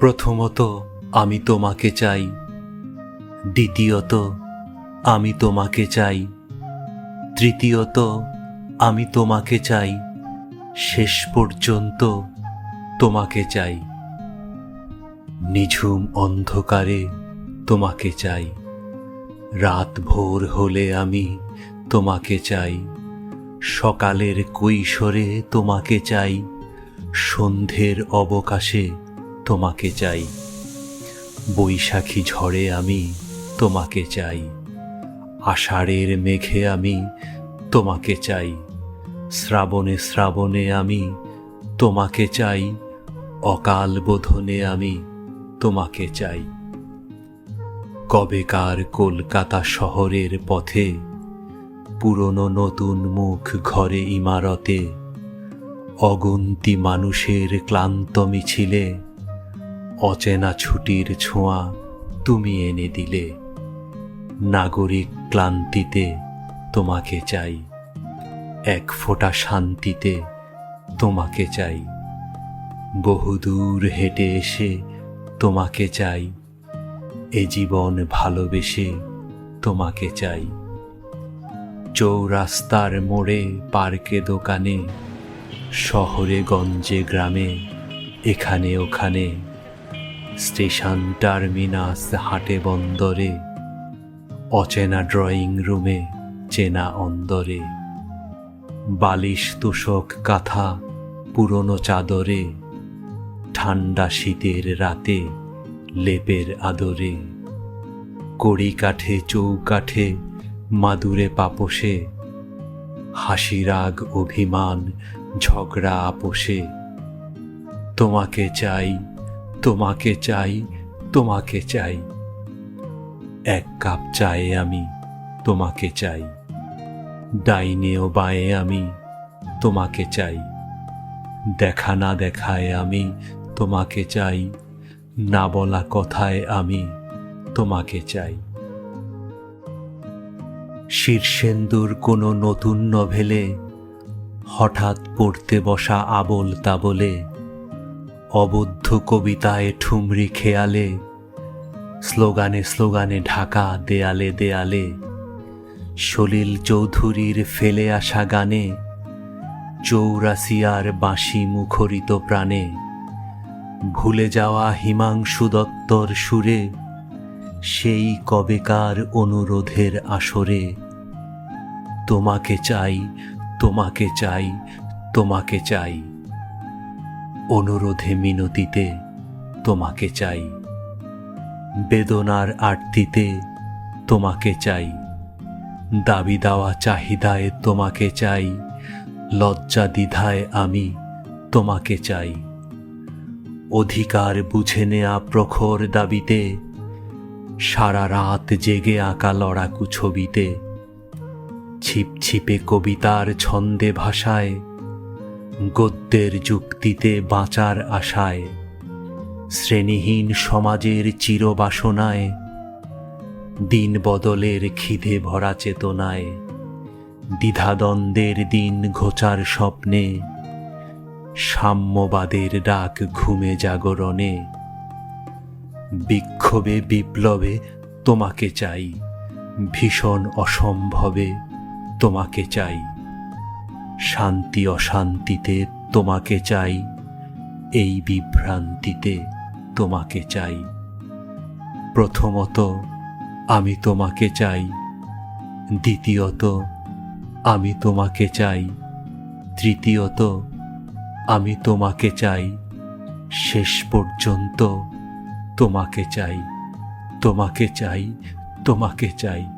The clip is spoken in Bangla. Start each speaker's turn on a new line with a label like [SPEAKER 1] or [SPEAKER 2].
[SPEAKER 1] প্রথমত আমি তোমাকে চাই। দ্বিতীয়ত আমি তোমাকে চাই। তৃতীয়ত আমি তোমাকে চাই। শেষ পর্যন্ত তোমাকে চাই। নিঝুম অন্ধকারে তোমাকে চাই। রাত ভোর হলে আমি তোমাকে চাই। সকালের কৈশোরে তোমাকে চাই। সন্ধ্যের অবকাশে তোমাকে চাই। বৈশাখী ঝড়ে আমি তোমাকে চাই। আষাঢ়ের মেঘে আমি তোমাকে চাই। শ্রাবণে শ্রাবণে আমি তোমাকে চাই। অকাল বোধনে আমি তোমাকে চাই। কবেকার কলকাতা শহরের পথে, পুরনো নতুন মুখ ঘরে ইমারতে, অগুন্তি মানুষের ক্লান্ত মিছিলে অচেনা ছুটির ছোঁয়া তুমি এনে দিলে। নাগরিক ক্লান্তিতে তোমাকে চাই। এক ফোঁটা শান্তিতে তোমাকে চাই। বহুদূর হেঁটে এসে তোমাকে চাই। এ জীবন ভালোবেসে তোমাকে চাই। চৌরাস্তার মোড়ে, পার্কে, দোকানে, শহরে, গঞ্জে, গ্রামে, এখানে, ওখানে স্টেশন টার্মিনাস হাটে বন্দরে, অচেনা ড্রয়িং রুমে চেনা অন্দরে। বালিশ তোষক কাঁথা পুরনো চাদরে, ঠান্ডা শীতের রাতে লেপের আদরে। কড়ি কাঠে, চৌকাঠে মাদুরে পাপসে হাসিরাগ অভিমান ঝগড়া আপোষে। তোমাকে চাই তোমাকে চাই তোমাকে চাই। এক কাপ চায়ে আমি, তোমাকে চাই। ডাইনে ও বায়ে আমি, তোমাকে চাই। দেখা না দেখায় আমি, তোমাকে চাই। না বলা কথায় আমি, তোমাকে চাই। শীর্ষেন্দুর কোনো নতুন নভেলে, হঠাৎ পড়তে বসা আবল তাবলে অবদ্ধ কবিতায় ঠুমরি খেয়ালে, স্লোগানে স্লোগানে ঢাকা দেয়ালে দেয়ালে, সলিল চৌধুরীর ফেলে আসা গানে চৌরাসিয়ার বাঁশি মুখরিত প্রাণে, ভুলে যাওয়া হিমাংশু দত্তর সুরে, সেই কবেকার অনুরোধের আসরে, তোমাকে চাই তোমাকে চাই তোমাকে চাই। অনুরোধে মিনতিতে তোমাকে চাই। বেদনার আরতিতে তোমাকে চাই। দাবি দেওয়া চাহিদায় তোমাকে চাই। লজ্জা দ্বিধায় আমি তোমাকে চাই। অধিকার বুঝে নেয়া প্রখর দাবিতে, সারা রাত জেগে আঁকা লড়াকু ছবিতে। ছিপছিপে কবিতার ছন্দে ভাষায় গদ্যের যুক্তিতে বাঁচার আশায়, শ্রেণীহীন সমাজের চিরবাসনায়, দিন বদলের খিদে ভরা চেতনায়, দ্বিধাদ্বন্দ্বের দিন ঘোচার স্বপ্নে, সাম্যবাদের ডাক ঘুমে জাগরণে, বিক্ষোভে বিপ্লবে তোমাকে চাই, ভীষণ অসম্ভবে তোমাকে চাই। শান্তি অশান্তিতে তোমাকে চাই, এই বিভ্রান্তিতে তোমাকে চাই। প্রথমত আমি তোমাকে চাই, দ্বিতীয়ত আমি তোমাকে চাই, তৃতীয়ত আমি তোমাকে চাই, শেষ পর্যন্ত তোমাকে চাই তোমাকে চাই তোমাকে চাই।